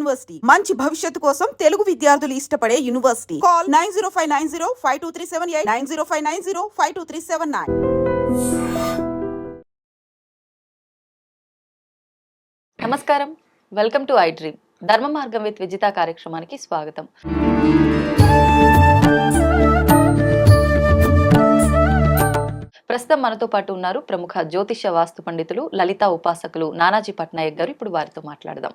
University. మంచి భవిష్యత్తు కోసం తెలుగు విద్యార్థులు ఇష్టపడే university. Call nine zero five nine zero five two three seven eight nine zero five nine zero five two three seven nine. నమస్కారం. Welcome to I dream Dharma Margam with Vijitha కార్యక్రమానికి స్వాగతం. ప్రస్తుతం మనతో పాటు ఉన్నారు ప్రముఖ జ్యోతిష వాస్తు పండితులు లలిత ఉపాసకులు నానాజీ పట్నాయక్ గారు. ఇప్పుడు వారితో మాట్లాడదాం.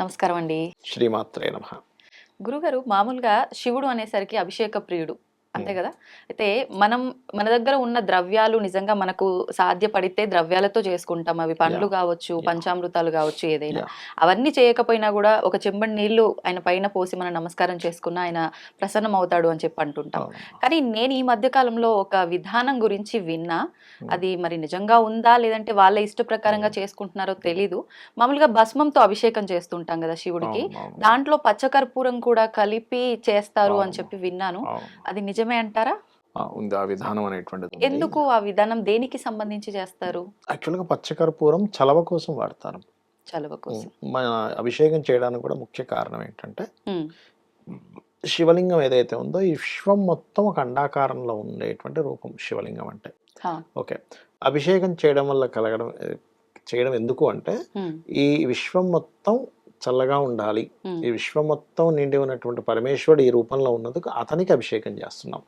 నమస్కారం అండి శ్రీమాత్రే నమ. గురుగారు మామూలుగా శివుడు అనేసరికి అభిషేక ప్రియుడు. అంతే కదా? అయితే మనం మన దగ్గర ఉన్న ద్రవ్యాలు నిజంగా మనకు సాధ్యపడితే ద్రవ్యాలతో చేసుకుంటాం. అవి పండ్లు. కావచ్చు. పంచామృతాలు కావచ్చు ఏదైనా. అవన్నీ చేయకపోయినా కూడా ఒక చెంబడి నీళ్ళు ఆయన పైన పోసి మనం నమస్కారం చేసుకున్న ఆయన ప్రసన్నం అవుతాడు అని చెప్పి అంటుంటాం. కానీ నేను ఈ మధ్య కాలంలో ఒక విధానం గురించి విన్నా అది మరి నిజంగా ఉందా? లేదంటే వాళ్ళ ఇష్ట ప్రకారంగా చేసుకుంటున్నారో తెలీదు. మామూలుగా భస్మంతో అభిషేకం చేస్తుంటాం కదా శివుడికి. దాంట్లో పచ్చకర్పూరం కూడా కలిపి చేస్తారు అని. చెప్పి విన్నాను. అది నిజమే అంటారా? ఉంది. ఆ విధానం అనేటువంటిది. ఎందుకు ఆ విధానం దేనికి సంబంధించి చేస్తారు? యాక్చువల్గా పచ్చకర్పూరం చలవ కోసం వాడతారు. చలవ కోసం. మన అభిషేకం చేయడానికి కూడా ముఖ్య కారణం ఏంటంటే శివలింగం ఏదైతే ఉందో ఈ విశ్వం మొత్తం ఒక అండాకారంలో ఉండేటువంటి రూపం శివలింగం అంటే. ఓకే. అభిషేకం చేయడం వల్ల కలగడం చేయడం ఎందుకు అంటే ఈ విశ్వం మొత్తం చల్లగా ఉండాలి. ఈ విశ్వం మొత్తం నిండి ఉన్నటువంటి పరమేశ్వరుడు ఈ రూపంలో ఉన్నందుకు అతనికి అభిషేకం చేస్తున్నాం.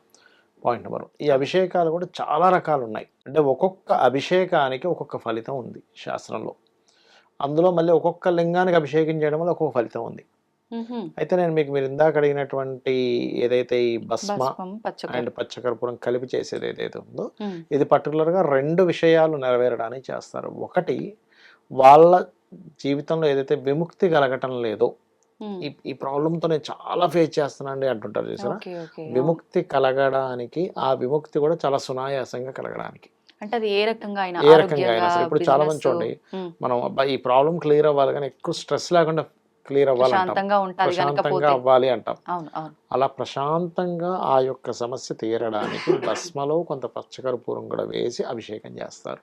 పాయింట్ నెంబర్ ఈ అభిషేకాలు కూడా చాలా రకాలు ఉన్నాయి అంటే ఒక్కొక్క అభిషేకానికి ఒక్కొక్క ఫలితం ఉంది శాస్త్రంలో. అందులో మళ్ళీ ఒక్కొక్క లింగానికి అభిషేకం చేయడం వల్ల ఒక్కొక్క ఫలితం ఉంది. అయితే నేను మీకు మీరు ఇందాక అడిగినటువంటి ఏదైతే ఈ భస్మ అండ్ పచ్చకర్పూరం కలిపి చేసేది ఏదైతే ఉందో ఇది పర్టికులర్గా రెండు విషయాలు నెరవేరడానికి చేస్తారు. ఒకటి వాళ్ళ జీవితంలో ఏదైతే విముక్తి కలగటం లేదో. ఈ ఈ ప్రాబ్లంతో నేను చాలా ఫేస్ చేస్తున్నానండి అంటుంటారు చూసారా? విముక్తి కలగడానికి ఆ విముక్తి కూడా చాలా సునాయాసంగా కలగడానికి. అంటే అది ఏ రకంగా అయినా ఏ రకంగా అయినా ఆరోగ్యంగా, సరే ఇప్పుడు చాలా మంది చూడండి మనం అబ్బాయి ఈ ప్రాబ్లం క్లియర్ అవ్వాలి కానీ ఎక్కువ స్ట్రెస్ లేకుండా క్లియర్ అవ్వాలంటాం ప్రశాంతంగా అవ్వాలి అంటాం. అలా ప్రశాంతంగా ఆ యొక్క సమస్య తీరడానికి భస్మలో కొంత పచ్చకర్పూరం కూడా వేసి అభిషేకం చేస్తారు.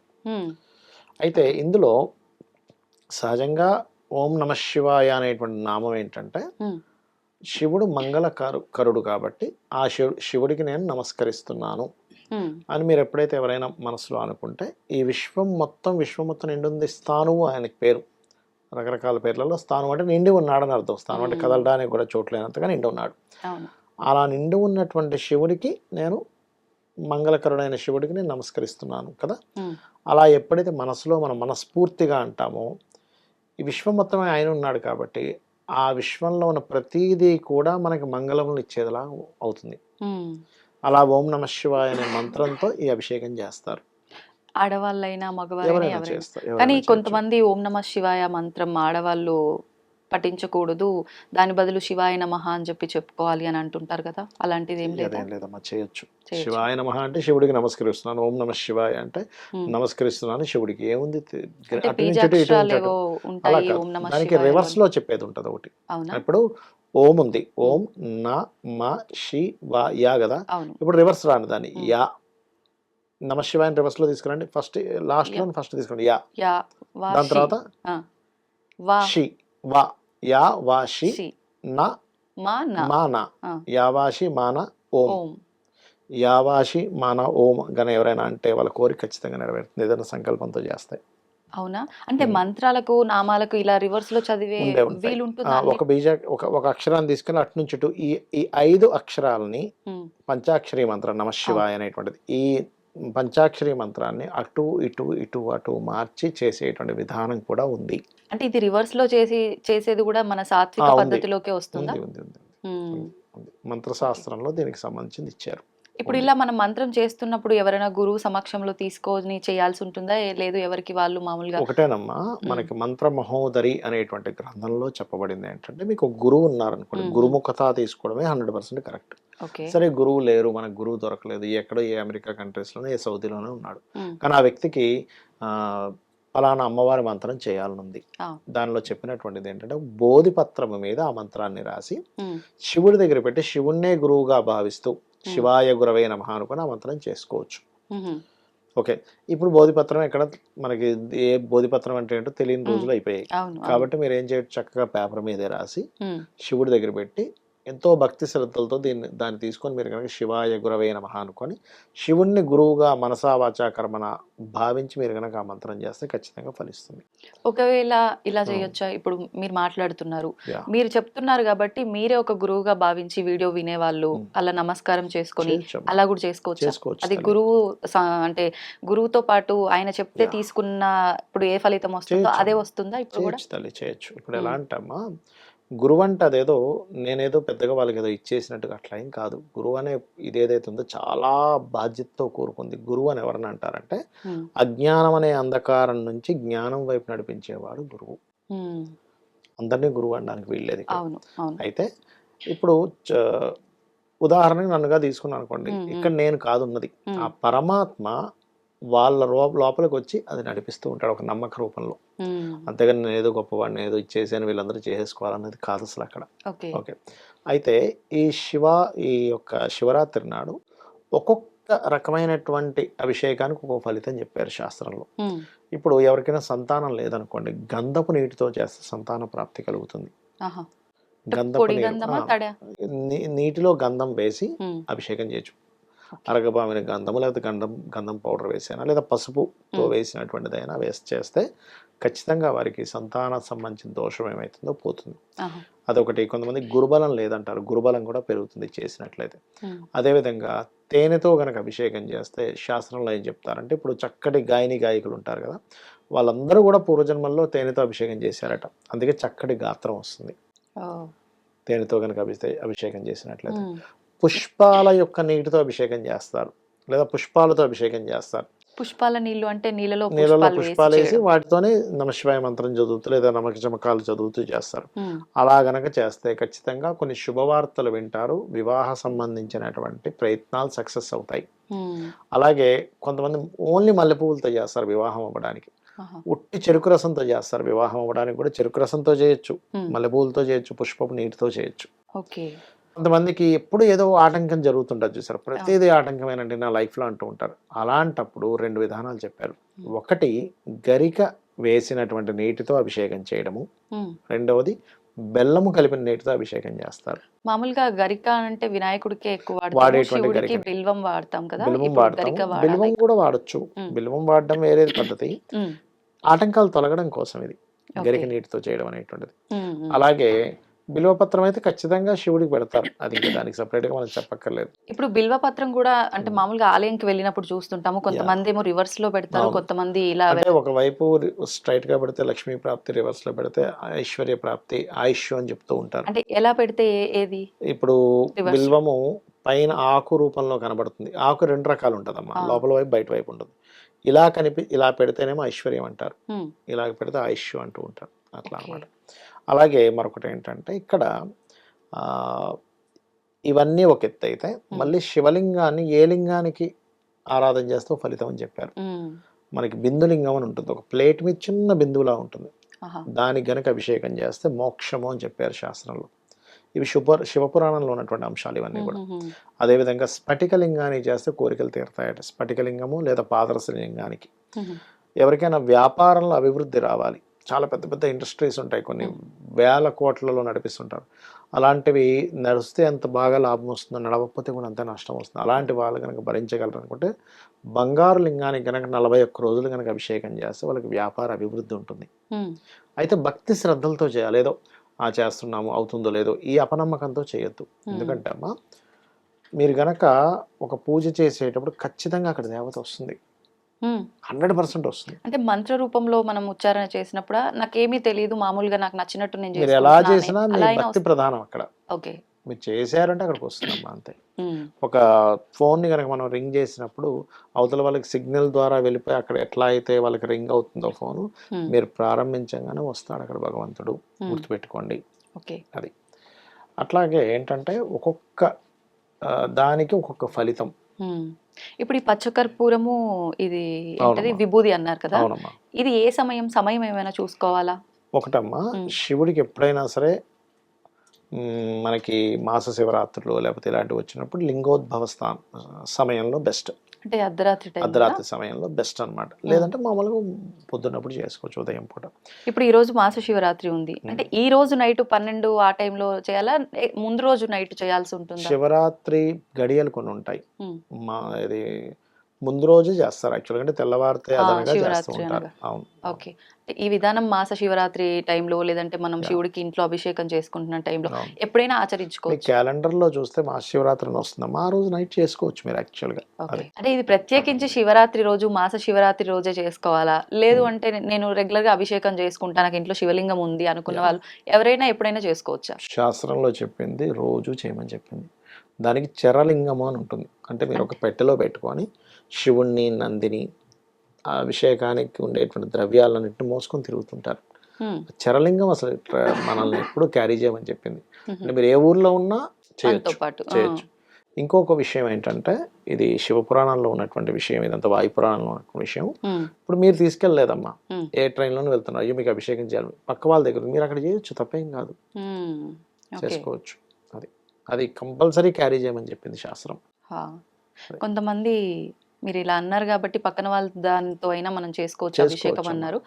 అయితే ఇందులో సహజంగా ఓం నమ శివాయ అనేటువంటి నామం ఏంటంటే శివుడు మంగళ కరు కరుడు కాబట్టి ఆ శివుడు శివుడికి నేను నమస్కరిస్తున్నాను అని మీరు ఎప్పుడైతే ఎవరైనా మనసులో అనుకుంటే ఈ విశ్వం మొత్తం విశ్వం మొత్తం నిండి ఉంది స్థానువు ఆయనకి పేరు. రకరకాల పేర్లలో స్థానం అంటే నిండి ఉన్నాడని అర్థం. స్థానం అంటే. కదలడానికి కూడా చోట్లేనంతగా నిండి ఉన్నాడు. అలా నిండి ఉన్నటువంటి శివుడికి నేను మంగళకరుడైన శివుడికి నేను నమస్కరిస్తున్నాను కదా. అలా ఎప్పుడైతే మనసులో మనం మనస్ఫూర్తిగా అంటామో ఈ విశ్వం మొత్తమే ఆయన ఉన్నాడు కాబట్టి ఆ విశ్వంలో ఉన్న ప్రతీదీ కూడా మనకి మంగళములు ఇచ్చేదిలా అవుతుంది. అలా ఓం నమ శివాయ అనే మంత్రంతో ఈ అభిషేకం చేస్తారు ఆడవాళ్ళైనా మగవాళ్ళైనా చేస్తారు కానీ. కొంతమంది ఓం నమ శివాయ మంత్రం ఆడవాళ్ళు పఠించకూడదు దాని బదులు శివాయ నమః అని చెప్పి చెప్పుకోవాలి అని అంటుంటారు కదా అలాంటిది ఏం లేదా? లేదమ్మా చేయొచ్చు. శివాయ నమ అంటే శివుడికి నమస్కరిస్తున్నాను ఓం నమ శివాయ అంటే. నమస్కరిస్తున్నాను శివుడికి. ఏముంది? దానికి రివర్స్లో చెప్పేది ఉంటుంది ఒకటి. ఇప్పుడు ఓం ఉంది. ఓం నా మ షి వా యా కదా? ఇప్పుడు రివర్స్ రాను దాన్ని. యా. నమ శివాయ రివర్స్లో తీసుకురండి. ఫస్ట్ లాస్ట్లో ఫస్ట్ తీసుకోండి యా. దాని. తర్వాత షి వా. యా వా షి. షి. నా మా నా. మాన. యావాషి మాన ఓం. యావాషి మాన ఓం గన ఎవరైనా అంటే వాళ్ళ కోరిక ఖచ్చితంగా నెరవేరుతుంది. ఏదైనా సంకల్పంతో చేస్తాయి అవునా? అంటే. మంత్రాలకు నామాలకు ఇలా రివర్స్లో చదివే ఒక బీజ ఒక ఒక అక్షరాన్ని తీసుకుని అటు నుంచి ఈ ఈ ఐదు అక్షరాలని పంచాక్షరి మంత్రం నమ శివాయ అనేటువంటిది. ఈ పంచాక్షరి మంత్రాన్ని అటు ఇటు ఇటు అటు మార్చి చేసేటువంటి విధానం కూడా ఉంది అంటే ఇది రివర్స్లో చేసి చేసేది కూడా మన సాత్విక. పద్ధతిలోకే వస్తుందా ఉంది. ఉంది. మంత్రశాస్త్రంలో దీనికి సంబంధించింది ఇచ్చారు ఇప్పుడు ఇలా మనం మంత్రం చేస్తున్నప్పుడు ఎవరైనా గురువు సమక్షంలో తీసుకొని చేయాల్సి ఉంటుందా? లేదు ఎవరికి వాళ్ళు మామూలుగా? ఒకటేనమ్మా మనకి మంత్ర మహోదరి అనేటువంటి గ్రంథంలో చెప్పబడింది ఏంటంటే మీకు గురువు ఉన్నారనుకోండి. గురుముఖత తీసుకోవడమే హండ్రెడ్ పర్సెంట్ కరెక్ట్. సరే గురువు లేరు మనకు గురువు దొరకలేదు ఎక్కడో ఏ అమెరికా కంట్రీస్లోనే ఏ సౌదీలోనే ఉన్నాడు. కానీ ఆ వ్యక్తికి ఆ, ఫలానా అమ్మవారి మంత్రం చేయాలనుంది. దానిలో చెప్పినటువంటిది ఏంటంటే బోధిపత్రము మీద ఆ మంత్రాన్ని రాసి శివుడి దగ్గర పెట్టి శివుణ్ణే గురువుగా భావిస్తూ శివాయ గురవే నమః అనుకుని ఆ మంత్రం చేసుకోవచ్చు. ఉహుం, ఓకే. ఇప్పుడు బోధిపత్రం ఎక్కడ మనకి ఏ బోధిపత్రం అంటే ఏంటో తెలియని రోజులు అయిపోయాయి. కాబట్టి మీరు ఏం చేయొచ్చు? చక్కగా పేపర్ మీదే రాసి శివుడి దగ్గర పెట్టి ఎంతో భక్తి శ్రద్ధలతో దీన్ని దాన్ని తీసుకొని మీరు కనుక శివాయ గురవే నమః అనుకొని శివుణ్ణి గురువుగా మనసా వాచా కర్మన భావించి మీరు కనుక ఆ మంత్రం చేస్తే ఖచ్చితంగా ఫలిస్తుంది ఒకవేళ ఇలా చేయొచ్చా ఇప్పుడు మీరు మాట్లాడుతున్నారు. మీరు చెప్తున్నారు కాబట్టి మీరే ఒక గురువుగా భావించి వీడియో వినేవాళ్ళు. అలా నమస్కారం చేసుకొని. అలా కూడా చేసుకోవచ్చు అది. గురువు అంటే గురువుతో పాటు ఆయన చెప్తే. తీసుకున్న ఇప్పుడు ఏ ఫలితం వస్తుందో. అదే వస్తుందా ఇప్పుడు కూడా చేయొచ్చు ఇప్పుడు. ఎలా అంటమ్మా గురువు అంటే అదేదో నేనేదో పెద్దగా వాళ్ళకి ఏదో ఇచ్చేసినట్టుగా అట్లా ఏం కాదు. గురువు అనే ఇదేదైతే ఉందో చాలా బాధ్యతతో కూరుకుంది. గురువు అని ఎవరని అంటారంటే అజ్ఞానం అనే అంధకారం నుంచి జ్ఞానం వైపు నడిపించేవాడు గురువు. అందరినీ గురువు అనడానికి వీల్లేదు అవును. అయితే ఇప్పుడు ఉదాహరణకి నన్నుగా తీసుకున్నాను అనుకోండి. ఇక్కడ నేను కాదు ఉన్నది ఉమ్, ఆ పరమాత్మ వాళ్ళ లోపలికి వచ్చి అది నడిపిస్తూ ఉంటాడు ఒక నమ్మక రూపంలో. అంతేగాని నేను ఏదో గొప్పవాడిని ఏదో ఇచ్చేసాను వీళ్ళందరూ చేసేసుకోవాలన్నది కాదు అసలు అక్కడ. ఓకే. అయితే ఈ శివ ఈ యొక్క శివరాత్రి నాడు ఒక్కొక్క రకమైనటువంటి అభిషేకానికి ఒక్కొక్క ఫలితం చెప్పారు శాస్త్రంలో. ఇప్పుడు ఎవరికైనా సంతానం లేదనుకోండి గంధపు నీటితో చేస్తే సంతాన ప్రాప్తి కలుగుతుంది. గంధపు నీటిలో గంధం వేసి అభిషేకం చేయొచ్చు. అరగబామిన గంధము లేకపోతే గంధం గంధం పౌడర్ వేసానా లేదా పసుపుతో మ్మ్. వేసినటువంటిదైనా వేసి చేస్తే ఖచ్చితంగా వారికి సంతాన సంబంధించిన దోషం ఏమవుతుందో పోతుంది. అదొకటి. కొంతమంది గురుబలం లేదంటారు. గురుబలం కూడా పెరుగుతుంది చేసినట్లయితే. ఉమ్, అదేవిధంగా తేనెతో గనక అభిషేకం చేస్తే శాస్త్రంలో ఏం చెప్తారంటే ఇప్పుడు చక్కటి గాయని గాయకులు ఉంటారు కదా వాళ్ళందరూ కూడా పూర్వజన్మల్లో తేనెతో అభిషేకం చేశారట. అందుకే చక్కటి గాత్రం వస్తుంది. తేనెతో కనుక అభిషే అభిషేకం చేసినట్లయితే. ఉమ్. పుష్పాల యొక్క నీటితో అభిషేకం చేస్తారు లేదా పుష్పాలతో అభిషేకం చేస్తారు. పుష్పాల నీళ్ళు అంటే నీళ్ళలో నీళ్ళలో పుష్పాలు వేసి. వాటితోనే నమశివాయ మంత్రం చదువుతూ లేదా నమక చమకాలు చదువుతూ చేస్తారు. అలా గనక చేస్తే ఖచ్చితంగా కొన్ని శుభవార్తలు వింటారు. వివాహ సంబంధించినటువంటి ప్రయత్నాలు సక్సెస్ అవుతాయి. అలాగే కొంతమంది ఓన్లీ మల్లెపువ్వులతో చేస్తారు వివాహం అవ్వడానికి. ఉట్టి చెరుకు రసంతో చేస్తారు వివాహం అవ్వడానికి కూడా. చెరుకు రసంతో చేయొచ్చు. మల్లెపూలతో చేయొచ్చు. పుష్పపు నీటితో చేయొచ్చు. ఓకే. కొంతమందికి ఎప్పుడు ఏదో ఆటంకం జరుగుతుంటుంది చూసారు? ప్రతిదీ ఆటంకమేనండి నా లైఫ్లో అంటూ ఉంటారు. అలాంటప్పుడు రెండు విధానాలు చెప్పారు. ఒకటి గరిక వేసినటువంటి నీటితో అభిషేకం చేయడము. రెండవది బెల్లము కలిపిన నీటితో అభిషేకం చేస్తారు. మామూలుగా గరిక అంటే వినాయకుడికి ఎక్కువ వాడేటువంటి. బిల్వం వాడతాం కదా? బిల్వం వాడతాం. బిల్వం కూడా వాడచ్చు. బిల్వం వాడడం వేరే పద్ధతి. ఆటంకాలు తొలగడం కోసం ఇది. గరిక నీటితో చేయడం అనేటువంటిది. అలాగే బిల్వపత్రం అయితే ఖచ్చితంగా శివుడికి పెడతారు. అది దానికి separate గా మనం చెప్పక్కర్లేదు. ఇప్పుడు బిల్వ పత్రం కూడా అంటే మామూలుగా ఆలయంకి వెళ్ళినప్పుడు చూస్తుంటాము. కొంతమంది ఏమో రివర్స్లో పెడతారు. కొంతమంది ఇలా ఒకవైపు స్ట్రైట్గా పెడితే లక్ష్మీ ప్రాప్తి రివర్స్లో పెడితే ఐశ్వర్య ప్రాప్తి ఆయుష్ అని చెప్తూ ఉంటారు. అంటే ఎలా పెడితే ఏది? ఇప్పుడు. బిల్వము పైన ఆకు రూపంలో కనబడుతుంది. ఆకు రెండు రకాలు ఉంటుందమ్మా. లోపల వైపు బయట వైపు ఉంటుంది. ఇలా కనిపి ఇలా పెడితేనేమో ఐశ్వర్యం అంటారు. ఇలా పెడితే ఆయుష్ అంటూ ఉంటారు. అట్లా. అన్నమాట. అలాగే మరొకటి ఏంటంటే ఇక్కడ ఇవన్నీ ఒక ఎత్తు అయితే మళ్ళీ శివలింగాన్ని ఏ లింగానికి ఆరాధన చేస్తే ఫలితం అని చెప్పారు. మనకి బిందులింగం అని ఉంటుంది. ఒక ప్లేట్ మీద చిన్న బిందువులా ఉంటుంది. దానికి గనక అభిషేకం చేస్తే మోక్షము అని చెప్పారు శాస్త్రంలో. ఇవి శుభ శివపురాణంలో ఉన్నటువంటి అంశాలు ఇవన్నీ కూడా. అదేవిధంగా స్ఫటికలింగాన్ని చేస్తే కోరికలు తీరుతాయట. స్ఫటికలింగము లేదా పాదరస లింగానికి ఉమ్, ఎవరికైనా వ్యాపారంలో అభివృద్ధి రావాలి. చాలా పెద్ద పెద్ద ఇండస్ట్రీస్ ఉంటాయి కొన్ని వేల కోట్లలో నడిపిస్తుంటారు. అలాంటివి నడిస్తే ఎంత బాగా లాభం వస్తుందో నడవకపోతే కూడా అంతే నష్టం వస్తుంది. అలాంటి వాళ్ళు కనుక భరించగలరు అనుకుంటే బంగారు లింగానికి కనుక నలభై ఒక్క రోజులు కనుక అభిషేకం చేస్తే వాళ్ళకి వ్యాపార అభివృద్ధి ఉంటుంది. అయితే భక్తి శ్రద్ధలతో చేయాలి. ఏదో ఆ చేస్తున్నాము అవుతుందో లేదో ఈ అపనమ్మకంతో చేయొద్దు. ఎందుకంటే అమ్మా మీరు గనక ఒక పూజ చేసేటప్పుడు ఖచ్చితంగా అక్కడ దేవత వస్తుంది. హండ్రెడ్ పర్సెంట్ వస్తుంది. అంటే మంత్ర రూపంలో మనం ఉచ్చారణ చేసినప్పుడు నాకేమీ తెలియదు మామూలుగా నాకు నచ్చినట్టు నేను ఎలా చేసినా. మీ భక్తి. ప్రధానం అక్కడ. ఓకే. మీరు చేశారంటే అక్కడికి వస్తుందమ్మా అంతే. ఒక ఫోన్ని కనుక మనం రింగ్ చేసినప్పుడు అవతల వాళ్ళకి సిగ్నల్ ద్వారా వెళ్ళిపోయి అక్కడ ఎట్లా అయితే వాళ్ళకి రింగ్ అవుతుందో ఫోను మీరు ప్రారంభించగానే వస్తాడు అక్కడ భగవంతుడు. గుర్తుపెట్టుకోండి. ఓకే. అది. అట్లాగే ఏంటంటే ఒక్కొక్క దానికి ఒక్కొక్క ఫలితం. ఇప్పుడు ఈ పచ్చకర్పూరము ఇది ఏంటది. విభూది అన్నారు కదా. ఇది ఏ సమయం సమయం ఏమైనా చూసుకోవాలా? ఒకటమ్మా. శివుడికి ఎప్పుడైనా సరే మనకి మాస శివరాత్రులు లేకపోతే ఇలాంటివి వచ్చినప్పుడు లింగోద్భవ స్థానం సమయంలో బెస్ట్. అంటే అర్ధరాత్రి టైం అర్ధరాత్రి సమయంలో బెస్ట్ అన్నమాట. లేదంటే మామూలుగా పొద్దున్నప్పుడు చేసుకోవచ్చు ఉదయం పూట. ఇప్పుడు ఈ రోజు మాస శివరాత్రి ఉంది. అంటే ఈ రోజు నైట్ పన్నెండు ఆ టైంలో చేయాలా? ముందు రోజు నైట్ చేయాల్సి ఉంటుందా? శివరాత్రి గడియలు కొన్ని ఉంటాయి. మా ఇది ముందు రోజు చేస్తారు. యాక్చువల్గా అంటే తెల్లవారితే అదనగా చేస్తూ శివరాత్రి ఉంటారు. అవును ఓకే. ఈ విధానం మాస శివరాత్రి టైంలో లేదంటే మనం. శివుడికి ఇంట్లో అభిషేకం చేసుకుంటున్న టైంలో. ఎప్పుడైనా ఆచరించుకోవచ్చు? క్యాలెండర్లో చూస్తే మహాశివరాత్రి అని వస్తుందమ్మా. ఆ రోజు నైట్ చేసుకోవచ్చు మీరు యాక్చువల్గా. అంటే ఇది ప్రత్యేకించి శివరాత్రి రోజు మాస శివరాత్రి రోజే చేసుకోవాలా? లేదు అంటే నేను రెగ్యులర్గా అభిషేకం చేసుకుంటా నాకు ఇంట్లో శివలింగం ఉంది అనుకున్న. వాళ్ళు ఎవరైనా ఎప్పుడైనా చేసుకోవచ్చా? శాస్త్రంలో చెప్పింది రోజు చేయమని చెప్పింది. దానికి చరలింగము అని ఉంటుంది. అంటే మీరు ఒక పెట్టెలో పెట్టుకొని శివుణ్ణి నందిని ఆ అభిషేకానికి ఉండేటువంటి ద్రవ్యాలన్నింటిని మోసుకొని తిరుగుతుంటారు. చరలింగం అసలు మనల్ని ఎప్పుడు క్యారీ చేయమని చెప్పింది. అంటే మీరు ఏ ఊర్లో ఉన్నా చేయొచ్చు. చేయొచ్చు. ఇంకొక విషయం ఏంటంటే ఇది శివపురాణంలో ఉన్నటువంటి విషయం ఇదంతా వాయుపురాణంలో ఉన్నటువంటి విషయం. ఇప్పుడు మీరు తీసుకెళ్ళలేదమ్మా. మ్మ్. ఏ ట్రైన్లోనే వెళ్తున్నారు. అయ్యో మీకు అభిషేకం చేయాలి. పక్క వాళ్ళ దగ్గర. మీరు అక్కడ చేయొచ్చు తప్పేం కాదు. చేసుకోవచ్చు. అది. అది కంపల్సరీ క్యారీ చేయమని చెప్పింది శాస్త్రం. కొంతమంది మీరు ఇలా అన్నారు కాబట్టి పక్కన వాళ్ళ దాంతో అయినా మనం చేసుకోవచ్చు అభిషేకం. అన్నారు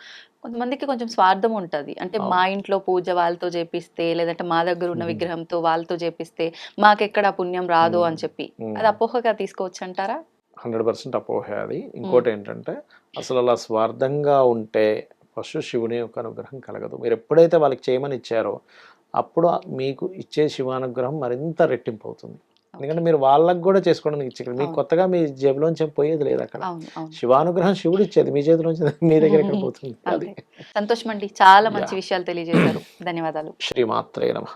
కొంతమందికి కొంచెం స్వార్థం ఉంటది అంటే. మా ఇంట్లో పూజ వాళ్ళతో చేపిస్తే లేదంటే మా దగ్గర ఉన్న. విగ్రహంతో వాళ్ళతో చేపిస్తే మాకెక్కడ పుణ్యం రాదు అని. చెప్పి. అది అపోహగా తీసుకోవచ్చు అంటారా హండ్రెడ్ పర్సెంట్ అపోహ అది ఇంకోటి ఏంటంటే అసలు అలా స్వార్థంగా ఉంటే ఫస్ట్ శివుని యొక్క అనుగ్రహం కలగదు మీరు ఎప్పుడైతే వాళ్ళకి చేయమని ఇచ్చారో అప్పుడు మీకు ఇచ్చే శివానుగ్రహం మరింత రెట్టింపు అవుతుంది ఎందుకంటే మీరు వాళ్ళకి కూడా చేసుకోవడానికి ఇచ్చే మీకు. కొత్తగా మీ జేబులోంచి పోయేది లేదు అక్కడ. శివానుగ్రహం శివుడు ఇచ్చేది. మీ చేతిలోంచి మీ దగ్గర ఎక్కడ పోతుంది? అది. సంతోషం అండి. చాలా మంచి. విషయాలు తెలియజేశారు. ధన్యవాదాలు. శ్రీమాత్రే నమ.